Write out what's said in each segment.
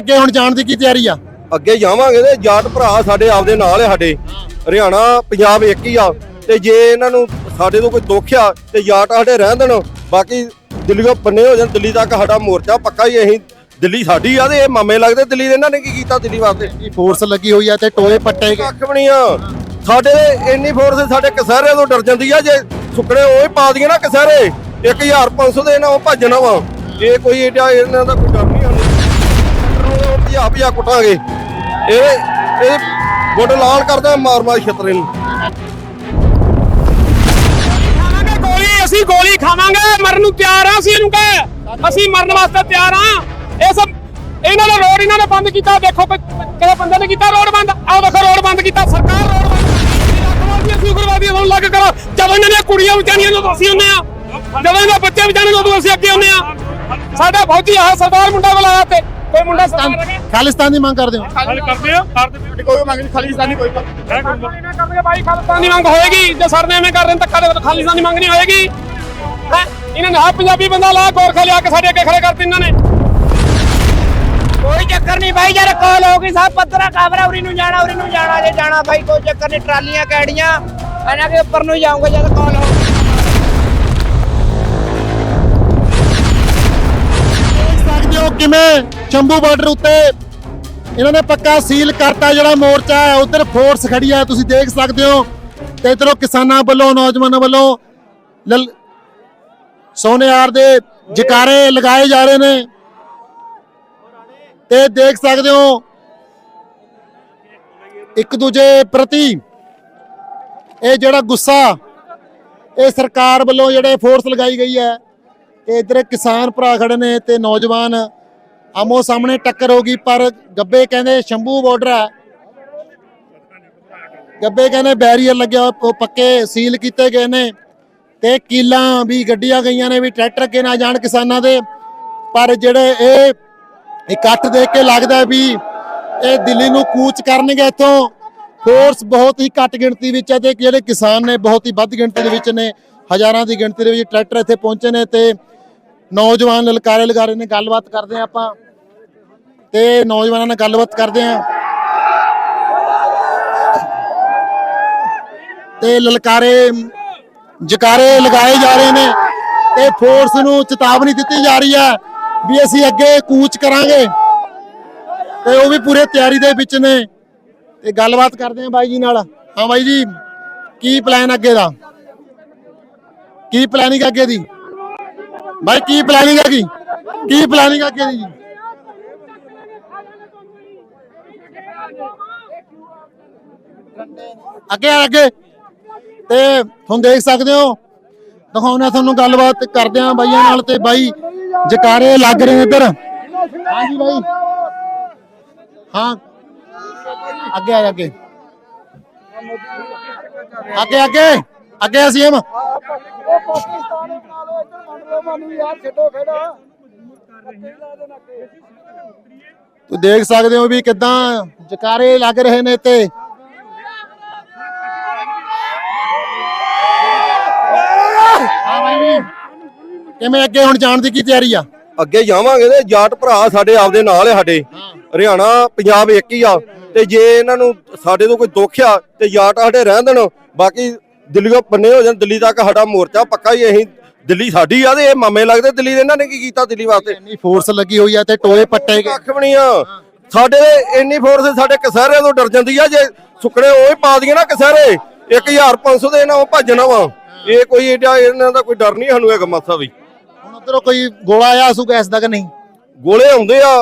ਅੱਗੇ ਹੁਣ ਜਾਣ ਦੀ ਕੀ ਤਿਆਰੀ ਆ? ਅੱਗੇ ਜਾਵਾਂਗੇ ਤੇ ਜਾਟ ਭਰਾ ਸਾਡੇ ਆਪਦੇ ਨਾਲ ਆ ਸਾਡੇ। ਹਰਿਆਣਾ ਪੰਜਾਬ ਇੱਕ ਹੀ ਆ। ਤੇ ਜੇ ਇਹਨਾਂ ਨੂੰ ਸਾਡੇ ਤੋਂ ਕੋਈ ਦੁੱਖ ਆ ਤੇ ਜਾਟ ਸਾਡੇ ਰਹਿਣ ਦੇਣ। ਬਾਕੀ ਦਿੱਲੀੋਂ ਬੰਨੇ ਹੋ ਜਾਣ ਦਿੱਲੀ ਤੱਕ ਸਾਡਾ ਮੋਰਚਾ ਪੱਕਾ ਹੀ ਅਸੀਂ ਦਿੱਲੀ ਸਾਡੀ ਆ ਤੇ ਇਹ ਮਾਮੇ ਲੱਗਦੇ ਦਿੱਲੀ ਦੇ ਇਹਨਾਂ ਨੇ ਕੀ ਕੀਤਾ ਦਿੱਲੀ ਵਾਸਤੇ? ਇਹ ਫੋਰਸ ਲੱਗੀ ਹੋਈ ਆ ਤੇ ਟੋਏ ਪੱਟੇ ਕੱਖ ਵੀ ਨਹੀਂ ਆ। ਸਾਡੇ ਇੰਨੀ ਫੋਰਸ ਸਾਡੇ ਕਸਹਿਰੇ ਤੋਂ ਡਰ ਜਾਂਦੀ ਆ ਜੇ ਸੁੱਕਣੇ ਉਹ ਹੀ ਪਾ ਦਈਏ ਨਾ ਕਸਹਿਰੇ। 1500 ਦੇ ਇਹਨਾਂ ਉਹ ਭੱਜਣਾ ਵਾ। ਇਹ ਕੋਈ ਇਹਨਾਂ ਦਾ ਕੋਈ ਡਰ ਭਜਾ ਭਜਾ ਕੁੱਟਾਂਗੇ ਇਹ ਇਹ ਗੁੱਡ ਲਾਲ ਕਰਦਾ ਮਾਰ ਮਾਰ ਛਤਰੇ ਨੂੰ। ਖਾਵਾਂਗੇ ਗੋਲੀ, ਅਸੀਂ ਗੋਲੀ ਖਾਵਾਂਗੇ, ਮਰਨ ਨੂੰ ਤਿਆਰ ਆ ਅਸੀਂ ਇਹਨੂੰ ਕਹੇ। ਅਸੀਂ ਮਰਨ ਵਾਸਤੇ ਤਿਆਰ ਆ। ਇਹ ਸਭ, ਇਹਨਾਂ ਨੇ ਰੋਡ ਇਹਨਾਂ ਨੇ ਬੰਦ ਕੀਤਾ। ਦੇਖੋ ਕਿਹੜੇ ਬੰਦੇ ਨੇ ਕੀਤਾ ਰੋਡ ਬੰਦ? ਆਹ ਦੇਖੋ ਰੋਡ ਬੰਦ ਕੀਤਾ। ਸਰਕਾਰ ਰੋਡ ਬੰਦ ਅਸੀਂ ਉਗਰਵਾਦੀ ਨੂੰ ਲੱਗ ਕਰੋ। ਜਦੋਂ ਇਹਨਾਂ ਦੀਆਂ ਕੁੜੀਆਂ ਵਿਚਾਰੀਆਂ ਨੂੰ ਅਸੀਂ ਹੁੰਨੇ ਆ, ਜਦੋਂ ਇਹਨਾਂ ਦੇ ਬੱਚੇ ਵਿਚਾਰੇ ਨੂੰ ਉਦੋਂ ਅਸੀਂ ਅੱਗੇ ਹੁੰਨੇ ਆ। ਸਾਡਾ ਫੌਜੀ ਆ, ਸਰਦਾਰ ਮੁੰਡਾ ਬੁਲਾਇਆ ਤੇ ਕੋਈ ਮੁੰਡਾ ਖਾਲਿਸਤਾਨ ਦੀ ਮੰਗ ਕਰਦੇ ਹੋ? ਗੱਲ ਕਰਦੇ ਆ ਕਰਦੇ ਕੋਈ ਮੰਗ ਨਹੀਂ ਖਾਲਿਸਤਾਨੀ ਕੋਈ ਨਾ ਕਰਦੇ ਬਾਈ ਖਾਲਿਸਤਾਨੀ ਮੰਗ ਹੋਏਗੀ। ਜੇ ਸਰ ਨੇ ਐਵੇਂ ਕਰ ਰਹੇ ਨੇ ਧੱਕਾ ਦੇ ਖਾਲਿਸਤਾਨੀ ਮੰਗ ਨਹੀਂ ਹੋਏਗੀ। ਹੈਂ? ਇਹਨਾਂ ਨੇ ਆ ਪੰਜਾਬੀ ਬੰਦਾ ਲਾ ਗੋਰਖਾ ਲਿਆ ਕੇ ਸਾਡੇ ਅੱਗੇ ਖੜੇ ਕਰਤੇ ਇਹਨਾਂ ਨੇ। ਕੋਈ ਚੱਕਰ ਨਹੀਂ ਭਾਈ ਯਾਰ ਕਾਲ ਹੋ ਗਈ ਸਾਹਿਬ ਪੱਤਰਾ ਕਾਬਰਾ ਉਰੀ ਨੂੰ ਜਾਣਾ ਉਰੀ ਨੂੰ ਜਾਣਾ ਜੇ ਜਾਣਾ ਭਾਈ ਕੋਈ ਚੱਕਰ ਨਹੀਂ ਟਰਾਲੀਆਂ ਕੈੜੀਆਂ ਇਹਨਾਂ ਦੇ ਉੱਪਰ ਨੂੰ ਜਾਊਂਗਾ ਜਦ ਕਾਲ ਹੋ ਹੋ ਕਿਵੇਂ? ਸ਼ੰਭੂ ਬਾਰਡਰ ਉੱਤੇ। ਇਹਨਾਂ ਨੇ ਪੱਕਾ ਸੀਲ ਕਰਤਾ ਜਿਹੜਾ ਮੋਰਚਾ ਹੈ, ਉਧਰ ਫੋਰਸ ਖੜੀ ਹੈ, ਤੁਸੀਂ ਦੇਖ ਸਕਦੇ ਹੋ। ਤੇ ਇਧਰੋਂ ਕਿਸਾਨਾਂ ਵੱਲੋਂ, ਨੌਜਵਾਨਾਂ ਵੱਲੋਂ ਲਲ ਸੋਨੇਆਰ ਦੇ ਜਕਾਰੇ ਲਗਾਏ ਜਾ ਰਹੇ ਨੇ। ਤੇ ਦੇਖ ਸਕਦੇ ਹੋ, ਇੱਕ ਦੂਜੇ ਪ੍ਰਤੀ ਇਹ ਜਿਹੜਾ ਗੁੱਸਾ, ਇਹ ਸਰਕਾਰ ਵੱਲੋਂ ਜਿਹੜੇ ਫੋਰਸ ਲਗਾਈ ਗਈ ਹੈ ਤੇ ਇਧਰ ਕਿਸਾਨ ਭਰਾ ਖੜੇ ਨੇ ਤੇ ਨੌਜਵਾਨ ਆਮੋ ਸਾਹਮਣੇ ਟੱਕਰ ਹੋ ਗਈ ਪਰ ਗੱਬੇ ਕਹਿੰਦੇ ਸ਼ੰਭੂ ਬਾਰਡਰ ਹੈ। ਗੱਬੇ ਕਹਿੰਦੇ ਬੈਰੀਅਰ ਲੱਗਿਆ ਹੋਇਆ, ਪੱਕੇ ਸੀਲ ਕੀਤੇ ਗਏ ਨੇ ਤੇ ਕੀਲਾਂ ਵੀ ਗੱਡੀਆਂ ਗਈਆਂ ਨੇ ਵੀ ਟਰੈਕਟਰ ਅੱਗੇ ਨਾ ਜਾਣ ਕਿਸਾਨਾਂ ਦੇ। ਪਰ ਜਿਹੜੇ ਇਹ ਇਕੱਠ ਦੇਖ ਕੇ ਲੱਗਦਾ ਵੀ ਇਹ ਦਿੱਲੀ ਨੂੰ ਕੂਚ ਕਰਨਗੇ ਇੱਥੋਂ। ਫੋਰਸ ਬਹੁਤ ਹੀ ਘੱਟ ਗਿਣਤੀ ਵਿੱਚ ਹੈ ਤੇ ਜਿਹੜੇ ਕਿਸਾਨ ਨੇ ਬਹੁਤ ਹੀ ਵੱਧ ਗਿਣਤੀ ਦੇ ਵਿੱਚ ਨੇ ਹਜ਼ਾਰਾਂ ਦੀ ਗਿਣਤੀ ਦੇ ਵਿੱਚ ਟਰੈਕਟਰ ਇੱਥੇ ਪਹੁੰਚੇ ਨੇ ਤੇ ਨੌਜਵਾਨ ਲਲਕਾਰੇ ਲਗਾ ਰਹੇ ਨੇ ਗੱਲਬਾਤ ਕਰਦੇ ਆ ਆਪਾਂ ਤੇ ਨੌਜਵਾਨਾਂ ਨਾਲ ਗੱਲਬਾਤ ਕਰਦੇ ਆ ਤੇ ਲਲਕਾਰੇ, ਜਕਾਰੇ ਲਗਾਏ ਜਾ ਰਹੇ ਨੇ ਤੇ ਫੋਰਸ ਨੂੰ ਚੇਤਾਵਨੀ ਦਿੱਤੀ ਜਾ ਰਹੀ ਹੈ ਵੀ ਅਸੀਂ ਅੱਗੇ ਕੂਚ ਕਰਾਂਗੇ ਤੇ ਉਹ ਵੀ ਪੂਰੇ ਤਿਆਰੀ ਦੇ ਵਿੱਚ ਨੇ। ਤੇ ਗੱਲਬਾਤ ਕਰਦੇ ਆ ਬਾਈ ਜੀ ਨਾਲ। ਹਾਂ ਬਾਈ ਜੀ, ਕੀ ਪਲਾਨ ਅੱਗੇ ਦਾ? ਕੀ ਪਲੈਨਿੰਗ ਅੱਗੇ ਦੀ? ਬਾਈ, ਕੀ ਪਲੈਨਿੰਗ ਹੈਗੀ ਕੀ? ਪਲਾਨਿੰਗ ਅੱਗੇ ਦੀ? ਜੀ ਅੱਗੇ ਅੱਗੇ। ਤੇ ਤੁਹਾਨੂੰ ਦੇਖ ਸਕਦੇ ਹੋ ਦਿਖਾਉਣਾ ਤੁਹਾਨੂੰ ਗੱਲਬਾਤ ਕਰਦੇ ਆ ਬਾਈਆਂ ਨਾਲ ਤੇ ਬਾਈ ਜਕਾਰੇ ਲੱਗ ਰਹੇ ਨੇ ਇੱਧਰ। ਹਾਂਜੀ ਬਾਈ। ਹਾਂ। ਅੱਗੇ ਆ, ਅੱਗੇ। ਅੱਗੇ ਅੱਗੇ। ਅੱਗੇ ਅਸੀਂ ਹਮ ਤੂੰ ਦੇਖ ਸਕਦੇ ਹੋ ਵੀ ਕਿਦਾਂ ਜਕਾਰੇ ਲੱਗ ਰਹੇ ਨੇ ਤੇ ਹਾਂ ਬਾਈ ਜੀ। ਕਿਵੇਂ ਅੱਗੇ ਹੁਣ ਜਾਣ ਦੀ ਕੀ ਤਿਆਰੀ ਆ? ਅੱਗੇ ਜਾਵਾਂਗੇ ਤੇ ਜਾਟ ਭਰਾ ਸਾਡੇ ਆਪਦੇ ਨਾਲ ਆ ਸਾਡੇ। ਹਰਿਆਣਾ ਪੰਜਾਬ ਇੱਕ ਹੀ ਆ। ਤੇ ਜੇ ਇਹਨਾਂ ਨੂੰ ਸਾਡੇ ਤੋਂ ਕੋਈ ਦੁੱਖ ਆ ਤੇ ਜਾਟ ਸਾਡੇ ਰਹਿਣ ਦੇਣ। ਬਾਕੀ ਦਿੱਲੀੋਂ ਬੰਨੇ ਹੋ ਜਾਣ ਦਿੱਲੀ ਤੱਕ ਸਾਡਾ ਮੋਰਚਾ ਪੱਕਾ ਹੀ ਅਸੀਂ ਦਿੱਲੀ ਸਾਡੀ ਆ ਤੇ ਇਹ ਮਾਮੇ ਲੱਗਦੇ ਦਿੱਲੀ ਦੇ ਇਹਨਾਂ ਨੇ ਕੀ ਕੀਤਾ ਦਿੱਲੀ ਵਾਸਤੇ? ਇੰਨੀ ਫੋਰਸ ਲੱਗੀ ਹੋਈ ਆ ਤੇ ਟੋਏ ਪੱਟੇ ਗਏ। ਕੱਖ ਵੀ ਨਹੀਂ ਆ। ਸਾਡੇ ਇੰਨੀ ਫੋਰਸ ਸਾਡੇ ਕਸਹਿਰੇ ਤੋਂ ਡਰ ਜਾਂਦੀ ਆ ਜੇ ਸੁੱਕਣੇ ਉਹ ਹੀ ਪਾ ਦਈਏ ਨਾ ਕਸਹਿਰੇ 1500 ਦੇ ਇਹਨਾਂ ਉਹ ਭੱਜਣਾ ਵਾ। ਇਹ ਕੋਈ ਏਡਾ ਇਹਨਾਂ ਦਾ ਕੋਈ ਡਰ ਨਹੀਂ ਸਾਨੂੰ ਹੈਗਾ ਮਾਸਾ ਵੀ। ਹੁਣ ਉਧਰੋਂ ਕੋਈ ਗੋਲਾ ਆਇਆ ਆਸੂ ਗੈਸ ਦਾ ਕਿ ਨਹੀਂ? ਗੋਲੇ ਆਉਂਦੇ ਆ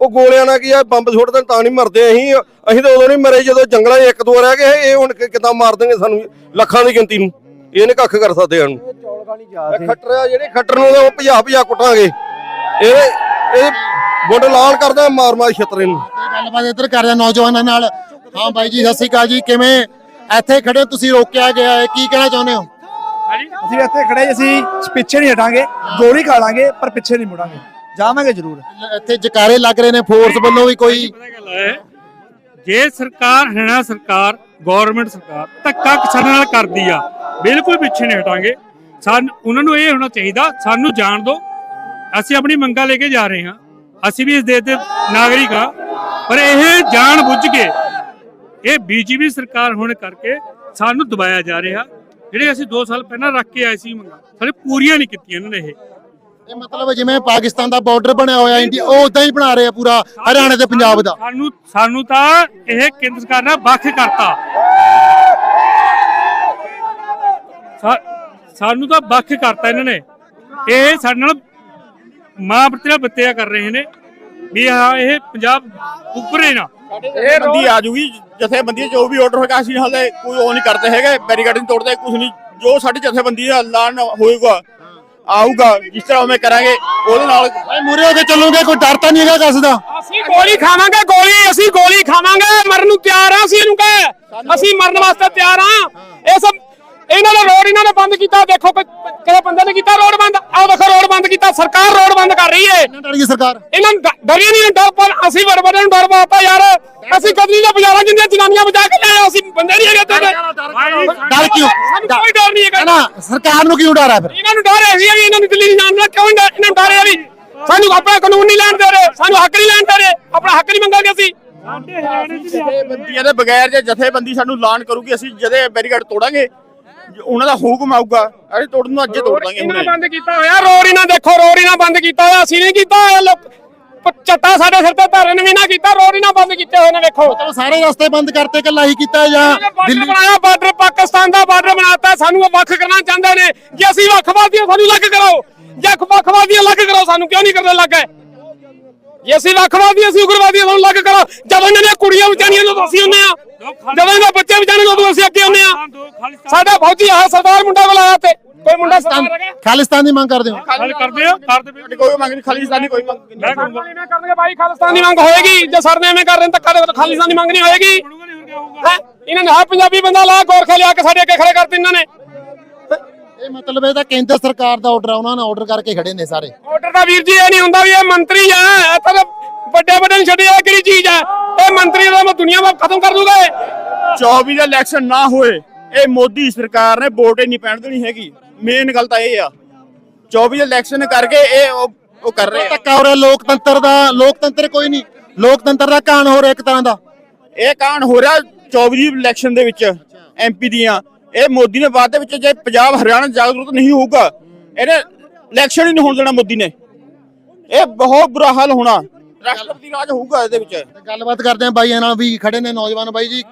ਉਹ ਗੋਲਿਆਂ ਨਾਲ ਕੀ ਆ ਬੰਬ ਸੁੱਟਦੇ ਤਾਂ ਨਹੀਂ ਮਰਦੇ ਅਸੀਂ। ਅਸੀਂ ਤਾਂ ਉਦੋਂ ਨਹੀਂ ਮਰੇ ਜਦੋਂ ਜੰਗਲਾਂ 'ਚ ਇੱਕ ਦੋ ਰਹਿ ਗਏ ਇਹ ਹੁਣ ਕਿ- ਕਿੱਦਾਂ ਮਾਰ ਦੇਣਗੇ ਸਾਨੂੰ? ਲੱਖਾਂ ਦੀ ਗਿਣਤੀ ਨੂੰ। ਇਹ ਨੀ ਕੱਖ ਕਰ ਸਕਦੇ ਹਨ ਖੱਟਰ ਆ ਜਿਹੜੇ ਖੱਟਰ ਨੂੰ ਉਹ ਭਜਾ ਭਜਾ ਕੁੱਟਾਂਗੇ। ਇਹ ਇਹ ਗੁੱਡ ਲਾਲ ਕਰਦਾ ਮਾਰ ਮਾਰ ਛਤਰੇ ਨੂੰ। ਗੱਲਬਾਤ ਇੱਧਰ ਕਰਦੇ ਆ ਨੌਜਵਾਨਾਂ ਨਾਲ। ਹਾਂ ਬਾਈ ਜੀ ਸਤਿ ਸ਼੍ਰੀ ਅਕਾਲ ਜੀ। ਕਿਵੇਂ? ਇੱਥੇ ਖੜੇ ਤੁਸੀਂ ਰੋਕਿਆ ਗਿਆ ਹੈ। ਕੀ ਕਹਿਣਾ ਚਾਹੁੰਦੇ ਹੋ? ਅਸੀਂ ਇੱਥੇ ਖੜੇ ਜੀ, ਅਸੀਂ ਪਿੱਛੇ ਨਹੀਂ ਹਟਾਂਗੇ। ਗੋਲੀ ਖਾ ਲਾਂਗੇ ਪਰ ਪਿੱਛੇ ਨਹੀਂ ਮੁੜਾਂਗੇ। ਜਾਵਾਂਗੇ ਜ਼ਰੂਰ। ਇੱਥੇ ਜਕਾਰੇ ਲੱਗ ਰਹੇ ਨੇ ਫੋਰਸ ਵੱਲੋਂ ਵੀ ਕੋਈ ਪਤਾ ਗੱਲ ਹੈ ਜੇ ਸਰਕਾਰ ਹਰਿਆਣਾ ਸਰਕਾਰ ਗਵਰਨਮੈਂਟ ਸਰਕਾਰ ਧੱਕਾ ਕਿਸਾਨਾਂ ਨਾਲ ਕਰਦੀ ਆ ਬਿਲਕੁਲ ਪਿੱਛੇ ਨਹੀਂ ਹਟਾਂਗੇ। ਸਾਨੂੰ ਉਹਨਾਂ ਨੂੰ ਇਹ ਹੋਣਾ ਚਾਹੀਦਾ ਸਾਨੂੰ ਜਾਣ ਦਿਓ। ਅਸੀਂ ਆਪਣੀ ਮੰਗਾਂ ਲੈ ਕੇ ਜਾ ਰਹੇ ਹਾਂ। ਅਸੀਂ ਵੀ ਇਸ ਦੇਸ਼ ਦੇ ਨਾਗਰਿਕ ਆ ਪਰ ਇਹ ਜਾਣ ਬੁੱਝ ਕੇ ਇਹ ਬੀਜੇਪੀ ਸਰਕਾਰ ਹੋਣ ਕਰਕੇ ਸਾਨੂੰ ਦਬਾਇਆ ਜਾ ਰਿਹਾ। ਜਿਹੜੇ ਅਸੀਂ 2 ਸਾਲ ਪਹਿਲਾਂ ਰੱਖ ਕੇ ਆਏ ਸੀ ਮੰਗਾਂ ਸਾਡੇ ਪੂਰੀਆਂ ਨਹੀਂ ਕੀਤੀਆਂ ਇਹਨਾਂ ਨੇ ਇਹ। ਇਹ ਮਤਲਬ ਜਿਵੇਂ ਪਾਕਿਸਤਾਨ ਦਾ ਬਾਰਡਰ ਬਣਿਆ ਹੋਇਆ ਇੰਡੀਆ ਉਹ ਉਦਾਂ ਹੀ ਬਣਾ ਰਹੇ ਆ ਪੂਰਾ ਹਰਿਆਣਾ ਤੇ ਪੰਜਾਬ ਦਾ। ਸਾਨੂੰ ਸਾਨੂੰ ਤਾਂ ਇਹ ਕੇਂਦਰ ਸਰਕਾਰ ਨੇ ਵੱਖ ਕਰਤਾ। ਸਾਨੂੰ ਤਾਂ ਵੱਖ ਕਰਤਾ ਇਹਨਾਂ ਨੇ। ਇਹ ਸਾਡੇ ਨਾਲ ਮਾਂ ਪ੍ਰਤਿਆ ਬੱਤਿਆ ਕਰ ਰਹੇ ਨੇ। ਵੀ ਹਾਂ ਇਹ ਪੰਜਾਬ ਉੱਪਰੇ ਨਾ। ਇਹ ਬੰਦੀ ਆ ਜੂਗੀ ਜਥੇਬੰਦੀ ਜੋ ਵੀ ਆਰਡਰ ਹੋਏਗਾ ਅਸੀਂ ਹਾਲੇ ਕੋਈ ਉਹ ਨਹੀਂ ਕਰਦੇ ਹੈਗੇ ਬੈਰੀਕੇਡ ਨਹੀਂ ਤੋੜਦੇ ਕੁਝ ਨਹੀਂ। ਜੋ ਸਾਡੀ ਜਥੇਬੰਦੀ ਦਾ ਐਲਾਨ ਹੋਏਗਾ ਆਊਗਾ ਜਿਸ ਤਰ੍ਹਾਂ ਉਵੇਂ ਕਰਾਂਗੇ ਉਹਦੇ ਨਾਲ ਭਾਈ ਮੂਰੇ ਹੋ ਕੇ ਚੱਲੋਗੇ ਕੋਈ ਡਰ ਤਾਂ ਨਹੀਂ ਹੈਗਾ ਕਿਸ ਦਾ? ਅਸੀਂ ਗੋਲੀ ਖਾਵਾਂਗੇ ਗੋਲੀ ਅਸੀਂ ਗੋਲੀ ਖਾਵਾਂਗੇ ਮਰਨ ਨੂੰ ਤਿਆਰ ਆ ਅਸੀਂ ਇਹਨੂੰ ਕਹੇ। ਅਸੀਂ ਮਰਨ ਵਾਸਤੇ ਤਿਆਰ ਆ। ਇਹ ਸਭ ਇਹਨਾਂ ਨੇ ਰੋਡ ਇਹਨਾਂ ਨੇ ਬੰਦ ਕੀਤਾ ਦੇਖੋ ਕੋਈ ਕਿਹੜੇ ਬੰਦੇ ਨੇ ਕੀਤਾ ਰੋਡ ਬੰਦ। ਆਹ ਦੇਖੋ ਰੋਡ ਬੰਦ ਕੀਤਾ ਸਰਕਾਰ ਰੋਡ ਬੰਦ ਕਰ ਰਹੀ ਏ ਇਹਨਾਂ ਡਰ ਗਈ ਸਰਕਾਰ? ਇਹਨਾਂ ਨੂੰ ਡ- ਡਰੀ ਨਹੀਂ ਡਰ ਪਰ ਅਸੀਂ ਬੜ ਨੂੰ ਡਰ ਪਾਤਾ ਯਾਰ। ਅਸੀਂ ਕਦਲੀ ਦੇ ਬਾਜ਼ਾਰਾਂ ਜਿੰਦੀਆਂ ਜਨਾਨੀਆਂ ਬਚਾ ਕੇ ਲਿਆਏ ਅਸੀਂ ਬੰਦੇ ਨਹੀਂ ਹੈਗੇ ਤੁਹਾਡੇ ਡਰ ਕਿਉਂ ਸਾਨੂੰ ਕੋਈ ਡਰ ਨਹੀਂ ਹੈਗਾ। ਨਾ ਸਰਕਾਰ ਨੂੰ ਕਿਉਂ ਡਰ ਆ ਫਿਰ? ਇਹਨਾਂ ਨੂੰ ਡਰ ਹੈ ਵੀ ਇਹਨਾਂ ਨੂੰ ਦਿੱਲੀ ਨਹੀਂ ਜਾਣ ਦੇਣਾ ਕਿਉਂ ਡਰ ਇਹਨਾਂ ਨੂੰ ਡਰ ਹੈ ਵੀ। ਸਾਨੂੰ ਆਪਣਾ ਕਾਨੂੰਨ ਨਹੀਂ ਲੈਣ ਦੇ ਰਹੇ ਸਾਨੂੰ ਹੱਕ ਨਹੀਂ ਲੈਣ ਦੇ ਰਹੇ। ਆਪਣਾ ਹੱਕ ਨਹੀਂ ਮੰਗਾਂਗੇ ਅਸੀਂ। ਜਥੇਬੰਦੀਆਂ ਦੇ ਬਗੈਰ ਜੇ ਜਥੇਬੰਦੀ ਸਾਨੂੰ ਐਲਾਨ ਕਰੂਗੀ ਅਸੀਂ ਜਦੇ ਬੈਰੀਕੇਡ ਤੋੜਾਂਗੇ ਉਹਨਾਂ ਦਾ ਹੁਕਮ ਆਊਗਾ। ਅਰੇ ਤੋੜਨ ਨੂੰ ਅੱਜੇ ਤੋੜ ਦਾਂਗੇ ਇਹਨਾਂ ਬੰਦ ਕੀਤਾ ਹੋਇਆ ਰੋਡ ਇਹਨਾਂ ਦੇਖੋ ਰੋਡ ਇਹਨਾਂ ਬੰਦ ਕੀਤਾ ਹੋਇਆ ਅਸੀਂ ਨਹੀਂ ਕੀਤਾ ਹੋਇਆ ਲੋਕ ਚੱਟਾ ਸਾਡੇ ਸਿਰ ਤੇ ਧਰਨ ਵੀ ਨਾ ਕੀਤਾ ਰੋਡ ਇਹਨਾਂ ਬੰਦ ਕੀਤੇ ਹੋਏ ਨੇ ਵੇਖੋ। ਚਲੋ ਸਾਰੇ ਰਸਤੇ ਬੰਦ ਕਰਤੇ ਕੱਲਾ ਹੀ ਕੀਤਾ ਜਾਂ ਦਿੱਲੀ ਬਣਾਇਆ ਬਾਰਡਰ ਪਾਕਿਸਤਾਨ ਦਾ ਬਾਰਡਰ ਬਣਾਤਾ ਸਾਨੂੰ ਉਹ ਵੱਖ ਕਰਨਾ ਚਾਹੁੰਦੇ ਨੇ ਜੇ ਅਸੀਂ ਵੱਖਵਾਦੀ ਹਾਂ, ਸਾਨੂੰ ਅਲੱਗ ਕਰੋ। ਜੇ ਵੱਖਵਾਦੀ ਅਲੱਗ ਕਰੋ ਸਾਨੂੰ ਕਿਉਂ ਨਹੀਂ ਕਰਦੇ ਅਲੱਗ ਹੈ ਜੇ ਅਸੀਂ ਵੱਖਵਾਦੀ ਅਸੀਂ ਉਗਰਵਾਦੀ ਸਾਨੂੰ ਅਲੱਗ ਕਰੋ। ਜਦੋਂ ਇਹਨਾਂ ਦੀਆਂ ਕੁੜੀਆਂ ਵਿਚਾਰੀਆਂ ਨੂੰ ਅਸੀਂ ਹੁੰਨੇ ਆ ਜਦੋਂ ਇਹਨਾਂ ਦੇ ਬੱਚੇ ਵਿਚਾਰੇ ਨੂੰ ਅਸੀਂ ਅੱਗੇ ਹੁੰਨੇ ਆ ਸਾਡਾ ਫੌਜੀ ਆ ਸਰਦਾਰ ਮੁੰਡਾ ਕੋਲ ਆਇਆ ਤੇ ਕੋਈ ਮੁੰਡਾ ਸਰਦਾਰ ਖਾਲਿਸਤਾਨ ਦੀ ਮੰਗ ਕਰਦੇ ਹੋ? ਹੱਲ ਕਰਦੇ ਆ ਕਰਦੇ ਕੋਈ ਮੰਗ ਨਹੀਂ ਖਾਲਿਸਤਾਨੀ ਕੋਈ ਮੰਗ ਨਹੀਂ। ਮੈਂ ਕਰਨਗੇ ਬਾਈ ਖਾਲਿਸਤਾਨ ਦੀ ਮੰਗ ਹੋਏਗੀ। ਜੇ ਸਰਦੇ ਐਵੇਂ ਕਰ ਰਹੇ ਨੇ ਤਾਂ ਕਦੇ ਖਾਲਿਸਤਾਨ ਦੀ ਮੰਗ ਨਹੀਂ ਹੋਏਗੀ। ਹੈਂ? ਇਹਨਾਂ ਨੇ ਹਰ ਪੰਜਾਬੀ ਬੰਦਾ ਲਾ ਗੋਰਖੇ ਲਿਆ ਕੇ ਸਾਡੇ ਅੱਗੇ ਖੜੇ ਕਰਤੇ ਇਹਨਾਂ ਨੇ। ਇਹ ਮਤਲਬ ਇਹ ਤਾਂ ਕੇਂਦਰ ਸਰਕਾਰ ਦਾ ਆਰਡਰ ਆ ਉਹਨਾਂ ਨੇ ਆਰਡਰ ਕਰਕੇ ਖੜੇ ਨੇ ਸਾਰੇ। ਆਰਡਰ ਦਾ ਵੀਰ ਜੀ ਇਹ ਨਹੀਂ ਹੁੰਦਾ ਵੀ ਇਹ ਮੰਤਰੀ ਆ ਇਹ ਤਾਂ ਵੱਡੇ ਵੱਡੇ ਨੂੰ ਛੱਡਿਆ ਕਿਹੜੀ ਚੀਜ਼ ਆ ਇਹ ਮੰਤਰੀ ਦਾ ਮੈਂ ਦੁਨੀਆ ਨੂੰ ਖਤਮ ਕਰ ਦੂਗਾ ਇਹ। 24 ਦਾ ਇਲੈਕਸ਼ਨ ਨਾ ਹੋਏ ਇਹ ਮੋਦੀ ਸਰਕਾਰ ਨੇ ਵੋਟ ਹੀ ਨਹੀਂ ਪੈਣ ਦੇਣੀ ਹੈਗੀ। ਮੇਨ ਗੱਲ ਤਾਂ ਇਹ ਆ। 24 ਦਾ ਇਲੈਕਸ਼ਨ ਕਰਕੇ ਇਹ ਉਹ ਉਹ ਕਰ ਰਹੇ ਆ। ਧੱਕਾ ਹੋ ਰਿਹਾ ਲੋਕਤੰਤਰ ਦਾ ਲੋਕਤੰਤਰ ਕੋਈ ਨਹੀਂ। ਲੋਕਤੰਤਰ ਦਾ ਕਾਣ ਹੋ ਰਿਹਾ ਇੱਕ ਤਰ੍ਹਾਂ ਦਾ। ਇਹ ਕਾਂਡ ਹੋ ਰਿਹਾ 24 ਦੀ ਇਲੈਕਸ਼ਨ ਦੇ ਵਿੱਚ ਐਮਪੀ ਦੀਆਂ। ਇਹ ਮੋਦੀ ਨੇ ਬਾਅਦ ਦੇ ਵਿੱਚ ਜੇ ਪੰਜਾਬ ਹਰਿਆਣਾ ਜਾਗਰੂਕ ਨਹੀਂ ਹੋਊਗਾ ਇਹਨੇ ਇਲੈਕਸ਼ਨ ਹੀ ਨਹੀਂ ਹੋਣ ਦੇਣਾ ਮੋਦੀ ਨੇ। ਇਹ ਬਹੁਤ ਬੁਰਾ ਹਾਲ ਹੋਣਾ। ਰਾਸ਼ਟਰਪਤੀ ਰਾਜ ਹੋਊਗਾ ਇਹਦੇ ਵਿੱਚ। ਤੇ ਗੱਲਬਾਤ ਕਰਦੇ ਆ ਬਾਈਆਂ ਨਾਲ ਵੀ ਖੜੇ ਨੇ ਨੌਜਵਾਨ ਬਾਈ ਜੀ।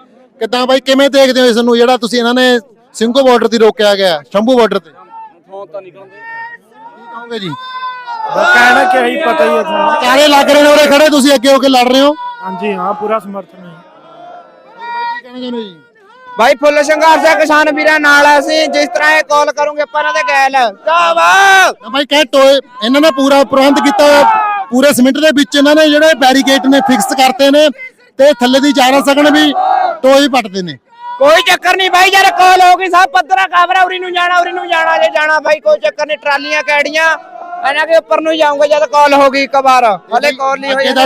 ਕਿੱਦਾਂ ਬਾਈ ਕਿਵੇਂ ਦੇਖਦੇ ਹੋ ਇਸ ਨੂੰ ਜਿਹੜਾ ਤੁਸੀਂ ਇਹਨਾਂ ਨੇ ਸਿੰਘੋ ਬਾਰਡਰ ਤੇ ਰੋਕਿਆ ਗਿਆ ਸ਼ੰਭੂ ਬਾਰਡਰ ਤੇ? ਕੀ ਕਹੋਗੇ ਜੀ? ਕਹਿਣਾ ਕਿ ਹੀ ਪਤਾ ਹੀ ਹੈ ਤੁਹਾਨੂੰ। ਕਾਰੇ ਲੱਗ ਰਹੇ ਨੇ ਉਰੇ ਖੜੇ ਤੁਸੀਂ ਅੱਗੇ ਹੋ ਕੇ ਲੜ ਰਹੇ ਹੋ? ਹਾਂਜੀ ਹਾਂ ਪੂਰਾ ਸਮਰਥਨ ਹੈ। ਕੀ ਕਹਿਣਾ ਚਾਹੁੰਦੇ ਜੀ? ਭਾਈ ਫੁੱਲ ਸੰਘਰਸ਼ ਹੈ ਕਿਸਾਨ ਵੀਰਾਂ ਨਾਲ ਆ ਅਸੀਂ। ਜਿਸ ਤਰ੍ਹਾਂ ਇਹ ਕਾਲ ਕਰੋਗੇ ਆਪਾਂ ਇਹਨਾਂ ਦੇ ਗੈਲ। ਜਾਵਾਬ ਤਾਂ ਬਾਈ ਕਹੇ ਟੋਏ ਇਹਨਾਂ ਨੇ ਪੂਰਾ ਪ੍ਰਬੰਧ ਕੀਤਾ ਹੋਇਆ। ਪੂਰੇ ਸਿਮਿੰਟ ਦੇ ਵਿੱਚ ਇਹਨਾਂ ਨੇ ਜਿਹੜੇ ਬੈਰੀਕੇਡ ਨੇ ਫਿਕਸ ਕਰਤੇ ਨੇ ਤੇ ਥੱਲੇ ਦੀ ਜਾ ਨਾ ਸਕਣ ਵੀ ਟੋਏ ਪੱਟਦੇ ਨੇ। ਕੋਈ ਚੱਕਰ ਨਹੀਂ ਬਾਈ ਜਦ ਕਾਲ ਹੋ ਗਈ ਸਭ, ਪੱਧਰਾ ਕਾਬਰਾ ਉਰੀ ਨੂੰ ਜਾਣਾ, ਉਰੀ ਨੂੰ ਜਾਣਾ, ਜੇ ਜਾਣਾ ਭਾਈ ਕੋਈ ਚੱਕਰ ਨਹੀਂ, ਟਰਾਲੀਆਂ ਕੈੜੀਆਂ ਇਹਨਾਂ ਦੇ ਉੱਪਰ ਨੂੰ ਜਾਊਂਗਾ ਜਦ ਕਾਲ ਹੋ ਗਈ ਇੱਕ ਵਾਰ। ਹਲੇ ਕਾਲ ਨਹੀਂ ਹੋਈ ਅੱਗੇ ਦਾ।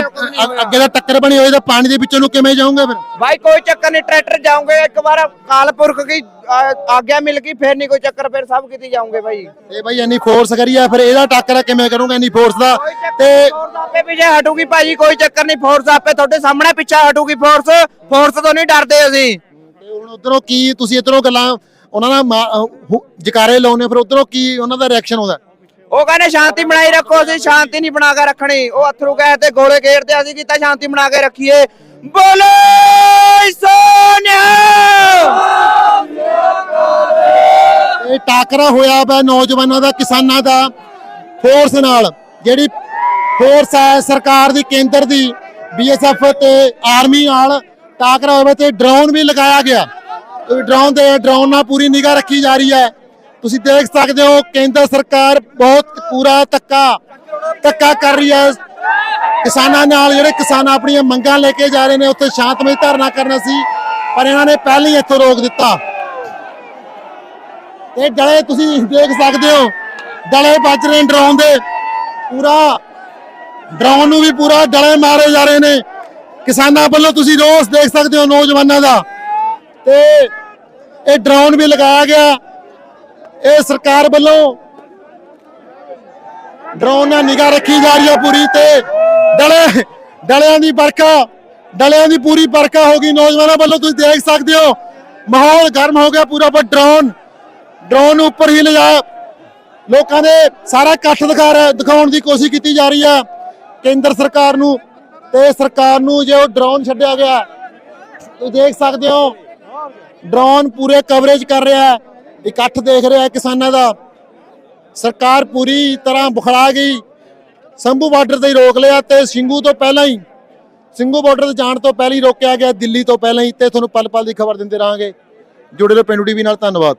ਅੱਗੇ ਦਾ ਟੱਕਰ ਬਣੀ ਹੋਈ ਤਾਂ ਪਾਣੀ ਦੇ ਵਿੱਚੋਂ ਨੂੰ ਕਿਵੇਂ ਜਾਓਗੇ ਫਿਰ? ਭਾਈ ਕੋਈ ਚੱਕਰ ਨਹੀਂ ਟਰੈਕਟਰ ਜਾਉਂਗੇ ਇੱਕ ਵਾਰ ਕਾਲਪੁਰਖ ਦੀ ਆ- ਆਗਿਆ ਮਿਲ ਗਈ ਫਿਰ ਨਹੀਂ ਕੋਈ ਚੱਕਰ ਫਿਰ ਸਭ ਕਿਤੇ ਜਾਉਂਗੇ ਭਾਈ ਇਹ ਬਾਈ ਇੰਨੀ ਫੋਰਸ ਕਰੀ ਆ ਫਿਰ ਇਹਦਾ ਟੱਕਰ ਕਿਵੇਂ ਕਰੂੰਗਾ ਇੰਨੀ ਫੋਰਸ ਦਾ? ਤੇ ਫੋਰਸ ਆਪੇ ਪਿੱਛੇ ਹਟੂਗੀ ਭਾਜੀ ਕੋਈ ਚੱਕਰ ਨਹੀਂ ਫੋਰਸ ਆਪੇ ਤੁਹਾਡੇ ਸਾਹਮਣੇ ਪਿੱਛੇ ਹਟੂਗੀ ਫੋਰਸ ਫੋਰਸ ਤੋਂ ਨਹੀਂ ਡਰਦੇ ਅਸੀਂ। ਤੇ ਹੁਣ ਉਧਰੋਂ ਕੀ ਤੁਸੀਂ ਇਧਰੋਂ ਗੱਲਾਂ ਉਹਨਾਂ ਹੁ- ਜਕਾਰੇ ਲਾਉਨੇ ਫਿਰ ਉਧਰੋਂ ਕੀ ਉਹਨਾਂ ਦਾ ਰਿਐਕਸ਼ਨ ਹੁੰਦਾ ਉਹ ਕਹਿੰਦੇ ਸ਼ਾਂਤੀ ਬਣਾਈ ਰੱਖੋ, ਅਸੀਂ ਸ਼ਾਂਤੀ ਨਹੀਂ ਬਣਾ ਕੇ ਰੱਖਣੀ। ਉਹ ਅਥਰੂ ਗੈਸ ਤੇ ਗੋਲੇ ਘੇਰਦੇ ਅਸੀਂ ਕੀਤਾ ਸ਼ਾਂਤੀ ਬਣਾ ਕੇ ਰੱਖੀਏ। ਬੋਲੇ ਸੋਨਿਆ! ਇਹ ਟਾਕਰਾ ਹੋਇਆ ਵਾ ਨੌਜਵਾਨਾਂ ਦਾ, ਕਿਸਾਨਾਂ ਦਾ ਫੋਰਸ ਨਾਲ, ਜਿਹੜੀ ਫੋਰਸ ਹੈ ਸਰਕਾਰ ਦੀ, ਕੇਂਦਰ ਦੀ ਬੀਐਸਐਫ ਤੇ ਆਰਮੀ ਨਾਲ ਟਾਕਰਾ ਹੋਇਆ ਤੇ ਡਰੋਨ ਵੀ ਲਗਾਇਆ ਗਿਆ। ਡਰੋਨ ਦੇ ਡਰੋਨ ਨਾਲ ਪੂਰੀ ਨਿਗਾਹ ਰੱਖੀ ਜਾ ਰਹੀ ਹੈ। ਤੁਸੀਂ ਦੇਖ ਸਕਦੇ ਹੋ, ਕੇਂਦਰ ਸਰਕਾਰ ਬਹੁਤ ਪੂਰਾ ਧੱਕਾ ਧੱਕਾ ਕਰ ਰਹੀ ਹੈ। ਕਿਸਾਨਾਂ ਨਾਲ ਜਿਹੜੇ ਕਿਸਾਨ ਆਪਣੀਆਂ ਮੰਗਾਂ ਲੈ ਕੇ ਜਾ ਰਹੇ ਨੇ, ਉੱਥੇ ਸ਼ਾਂਤਮਈ ਧਰਨਾ ਕਰਨਾ ਸੀ, ਪਰ ਇਹਨਾਂ ਨੇ ਪਹਿਲਾਂ ਹੀ ਇੱਥੋਂ ਰੋਕ ਦਿੱਤਾ। ਤੇ ਡਲੇ ਤੁਸੀਂ ਦੇਖ ਸਕਦੇ ਹੋ, ਡਲੇ ਵੱਜ ਰਹੇ ਨੇ ਡਰੋਨ ਦੇ। ਪੂਰਾ ਡਰੋਨ ਨੂੰ ਵੀ ਪੂਰਾ ਡਲੇ ਮਾਰੇ ਜਾ ਰਹੇ ਨੇ। ਕਿਸਾਨਾਂ ਵੱਲੋਂ ਤੁਸੀਂ ਰੋਸ ਦੇਖ ਸਕਦੇ ਹੋ ਨੌਜਵਾਨਾਂ ਦਾ। ਤੇ ਇਹ ਡਰੋਨ ਵੀ ਲਗਾਇਆ ਗਿਆ। ਇਹ ਸਰਕਾਰ ਵੱਲੋਂ ਡਰੋਨ ਨਾਲ ਨਿਗਾਹ ਰੱਖੀ ਜਾ ਰਹੀ ਹੈ ਪੂਰੀ ਤੇ ਡਲੇ ਡਲਿਆਂ ਦੀ ਵਰਖਾ, ਡਲਿਆਂ ਦੀ ਪੂਰੀ ਵਰਖਾ ਹੋ ਗਈ। ਨੌਜਵਾਨਾਂ ਵੱਲੋਂ ਤੁਸੀਂ ਦੇਖ ਸਕਦੇ ਹੋ, ਮਾਹੌਲ ਗਰਮ ਹੋ ਗਿਆ ਪੂਰਾ, ਪਰ ਡਰੋਨ ਡਰੋਨ ਉੱਪਰ ਹੀ ਲਿਜਾ। ਲੋਕਾਂ ਦੇ ਸਾਰਾ ਇਕੱਠ ਦਿਖਾ ਰਿਹਾ, ਦਿਖਾਉਣ ਦੀ ਕੋਸ਼ਿਸ਼ ਕੀਤੀ ਜਾ ਰਹੀ ਹੈ ਕੇਂਦਰ ਸਰਕਾਰ ਨੂੰ। ਤੇ ਸਰਕਾਰ ਨੂੰ ਜੇ ਉਹ ਡਰੋਨ ਛੱਡਿਆ ਗਿਆ, ਤੁਸੀਂ ਦੇਖ ਸਕਦੇ ਹੋ, ਡਰੋਨ ਪੂਰੇ ਕਵਰੇਜ ਕਰ ਰਿਹਾ ਹੈ। ਇਕੱਠ ਦੇਖ ਰਿਹਾ ਕਿਸਾਨਾਂ ਦਾ। ਸਰਕਾਰ ਪੂਰੀ ਤਰ੍ਹਾਂ ਬੁਖਲਾ ਗਈ। ਸੰਭੂ ਬਾਰਡਰ ਤੇ ਹੀ ਰੋਕ ਲਿਆ ਤੇ ਸਿੰਘੂ ਤੋਂ ਪਹਿਲਾਂ ਹੀ ਸਿੰਘੂ ਬਾਰਡਰ ਤੇ ਜਾਣ ਤੋਂ ਪਹਿਲਾਂ ਹੀ ਰੋਕਿਆ ਗਿਆ, ਦਿੱਲੀ ਤੋਂ ਪਹਿਲਾਂ ਹੀ। ਤੇ ਤੁਹਾਨੂੰ ਪਲ ਪਲ ਦੀ ਖਬਰ ਦਿੰਦੇ ਰਹਾਂਗੇ। ਜੁੜੇ ਰਹੋ ਪਿੰਡੂ ਟੀਵੀ ਨਾਲ, ਧੰਨਵਾਦ।